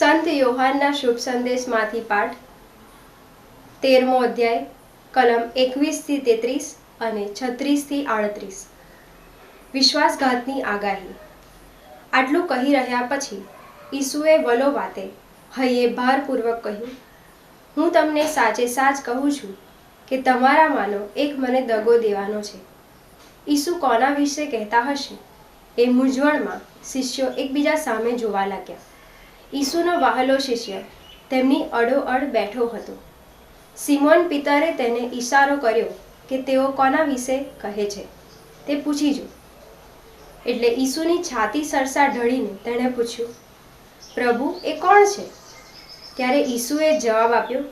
સંત યોહાનના શુભ સંદેશમાંથી પાઠ, તેરમો અધ્યાય, કલમ એકવીસથી તેત્રીસ અને છત્રીસથી આડત્રીસ. વિશ્વાસઘાતની આગાહી. આટલું કહી રહ્યા પછી ઈસુએ વલો વાતે, હૈયે, ભારપૂર્વક કહ્યું. હું તમને સાચે સાચ કહું છું કે તમારામાંનો એક મને દગો દેવાનો છે. ઈસુ કોના વિશે કહેતા હશે એ મૂંઝવણમાં શિષ્યો એકબીજા સામે જોવા લાગ્યા. ઈસુનો વહાલો શિષ્ય તેમની અડોઅડ બેઠો હતો. સિમોન પિતરે તેને ઈશારો કર્યો કે તેઓ કોના વિશે કહે છે તે પૂછી જો એટલે ઈસુની છાતી સરસા ઢળીને તેણે પૂછ્યું, પ્રભુ, એ કોણ છે? ત્યારે ઈસુએ જવાબ આપ્યો,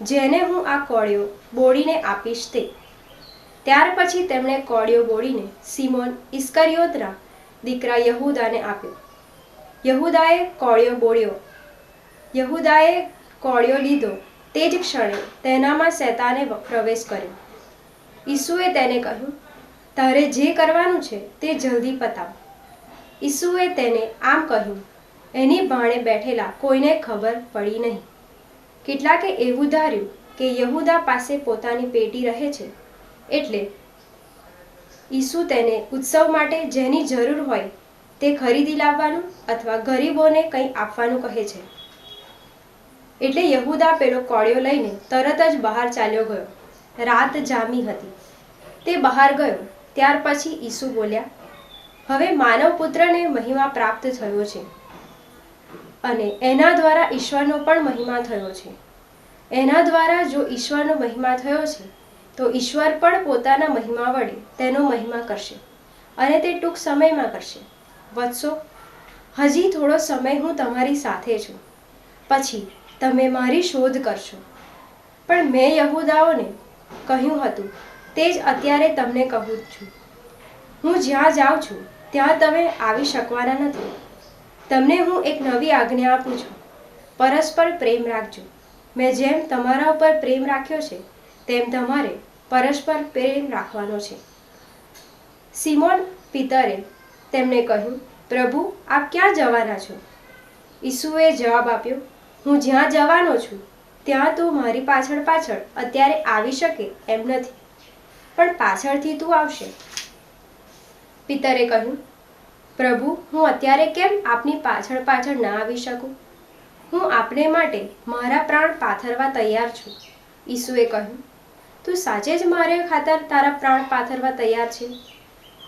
જેને હું આ કોળિયો બોડીને આપીશ તે. ત્યાર પછી તેમણે કોળિયો બોડીને સિમોન ઇસ્કરિયોતરા દીકરા યહૂદાને આપ્યો. યહૂદાએ કોળિયો બોળ્યો. યહૂદાએ કોળિયો લીધો. તે જ ક્ષણે તેનામાં શેતાને પ્રવેશ કર્યો. ઈસુએ તેને કહ્યું, તારે જે કરવાનું છે તે જલ્દી પતાવ. ઈસુએ તેને આમ કહ્યું, એની ભાણે બેઠેલા કોઈને ખબર પડી નહીં. કેટલાકે એવું ધાર્યું કે યહૂદા પાસે પોતાની પેટી રહે છે. એટલે ઈસુ તેને ઉત્સવ માટે જેની જરૂર હોય તે ખરીદી લાવવાનું અથવા ગરીબોને કંઈ આપવાનું કહે છે. એટલે યહુદા પેલો કોળિયો લઈને તરત જ બહાર ચાલ્યો ગયો. રાત જામી હતી. તે બહાર ગયો. ત્યાર પછી ઈસુ બોલ્યા, હવે માનવ પુત્રને મહિમા પ્રાપ્ત થયો છે અને એના દ્વારા ઈશ્વરનો પણ મહિમા થયો છે. એના દ્વારા જો ઈશ્વરનો મહિમા થયો છે, તો ઈશ્વર પણ પોતાના મહિમા વડે તેનો મહિમા કરશે અને તે ટૂંક સમયમાં કરશે. વત્સો, હજી થોડો સમય હું તમારી સાથે છું. પછી તમે મારી શોધ કરશો. પણ મેં યહૂદાઓને કહ્યું હતું, તે જ અત્યારે તમને કહું છું. હું જ્યાં જાઉં છું, ત્યાં તમે આવી શકવાના નથી. તમને હું એક નવી આજ્ઞા આપું છું. પરસ્પર પ્રેમ રાખજો. મેં જેમ તમારા ઉપર પ્રેમ રાખ્યો છે, તેમ તમારે પરસ્પર પ્રેમ રાખવાનો છે. સિમોન પિતરે તેમને કહ્યું, પ્રભુ, આપ ક્યાં જવાના છો? ઈસુએ જવાબ આપ્યો, હું જ્યાં જવાનો છું, ત્યાં તો મારી પાછળ પાછળ અત્યારે આવી શકે એમ નથી, પણ પાછળથી તું આવશે. પિતરે કહ્યું, પ્રભુ, હું અત્યારે કેમ આપની પાછળ પાછળ ના આવી શકું? હું આપને માટે મારા પ્રાણ પાથરવા તૈયાર છું. ઈસુએ કહ્યું, તું સાચે જ મારે ખાતર તારા પ્રાણ પાથરવા તૈયાર છે?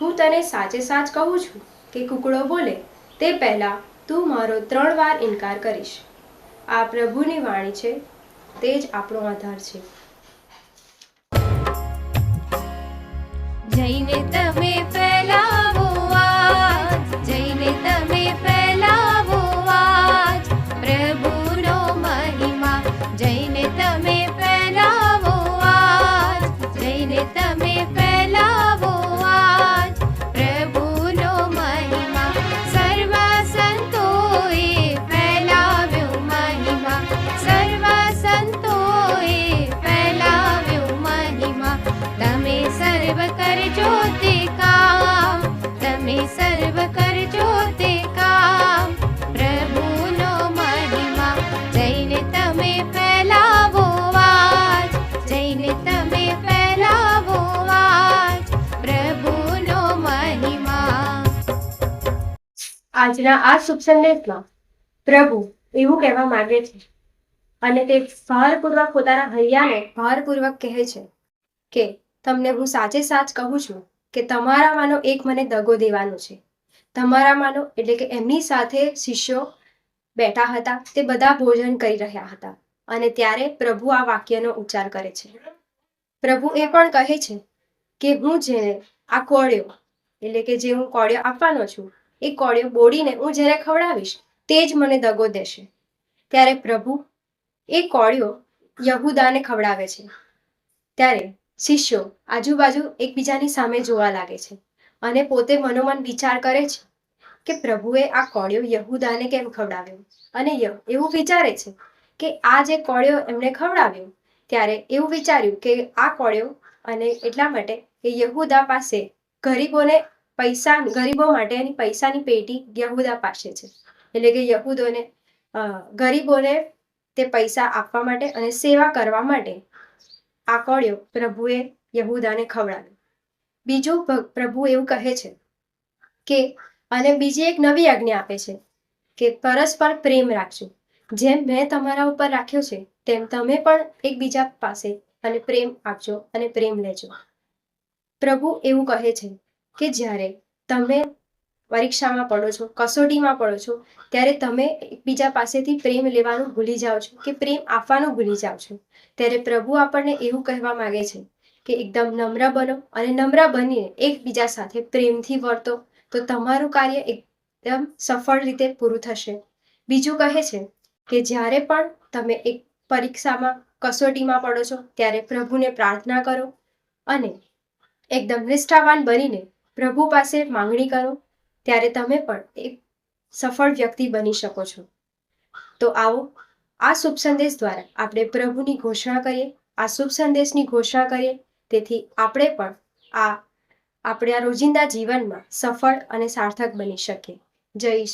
હું તને સાચે સાચ કહું છું કે કુકડો બોલે, તે પહેલાં તું મારો ત્રણ વાર ઇનકાર કરીશ. આ પ્રભુની વાણી છે, તે જ આપણો આધાર છે. જઈને તમે આજના આ શુભ પ્રભુ એવું કહેવા માંગે છે અને તે ભારપૂર્વક પોતાના હૈયાને ભારપૂર્વક કહે છે કે, તમને હું સાચે સાચ કહું છું કે તમારામાંનો એક મને દગો દેવાનો છે. તમારામાંનો એટલે કે એમની સાથે શિષ્યો બેઠા હતા, તે બધા ભોજન કરી રહ્યા હતા અને ત્યારે પ્રભુ આ વાક્યનો ઉચ્ચાર કરે છે. પ્રભુ એ પણ કહે છે કે, હું જેને આ કોળિયો એટલે કે જે હું કોળિયો આપવાનો છું એ કોળિયો બોડીને હું જેને ખવડાવીશ તે જ મને દગો દેશે. ત્યારે પ્રભુ, એ કોળિયો યહૂદાને ખવડાવે છે. ત્યારે શિષ્યો આજુબાજુ એકબીજાની સામે જોવા લાગે છે અને પોતે મનોમન વિચાર કરે છે કે પ્રભુએ આ કોળિયો યહૂદાને કેમ ખવડાવ્યો? અને એવું વિચારે છે કે આ જે કોળિયો એમણે ખવડાવ્યો, ત્યારે એવું વિચાર્યું કે આ કોળિયો અને એટલા માટે કે યહૂદા પાસે ગરીબોને પૈસા ગરીબો માટેની પૈસાની પેટી યહૂદા પાસે છે. એટલે કે યહૂદોને ગરીબોને તે પૈસા આપવા માટે અને સેવા કરવા માટે આ પ્રભુએ યહૂદાને ખવડાવ્યો. બીજું પ્રભુ એવું કહે છે કે, અને બીજી એક નવી આજ્ઞા આપે છે કે પરસ્પર પ્રેમ રાખજો. જેમ મેં તમારા ઉપર રાખ્યો છે, તેમ તમે પણ એકબીજા પાસે અને પ્રેમ આપજો અને પ્રેમ લેજો. પ્રભુ એવું કહે છે કે જ્યારે તમે પરીક્ષામાં પડો છો, કસોટીમાં પડો છો, ત્યારે તમે એકબીજા પાસેથી પ્રેમ લેવાનું ભૂલી જાઓ છો કે પ્રેમ આપવાનું ભૂલી જાઓ છો. ત્યારે પ્રભુ આપણને એવું કહેવા માંગે છે કે એકદમ નમ્ર બનો અને નમ્ર બનીને એકબીજા સાથે પ્રેમથી વર્તો, તો તમારું કાર્ય એકદમ સફળ રીતે પૂરું થશે. બીજું કહે છે કે જ્યારે પણ તમે એક પરીક્ષામાં કસોટીમાં પડો છો, ત્યારે પ્રભુને પ્રાર્થના કરો અને એકદમ નિષ્ઠાવાન બનીને પ્રભુ પાસે માંગણી કરો, ત્યારે તમે પણ એક સફળ વ્યક્તિ બની શકો છો. તો આવો, આ શુભ સંદેશ દ્વારા આપણે પ્રભુની ઘોષણા કરીએ, આ શુભ સંદેશની ઘોષણા કરીએ, તેથી આપણે પણ આ આપણા રોજિંદા જીવનમાં સફળ અને સાર્થક બની શકીએ. જય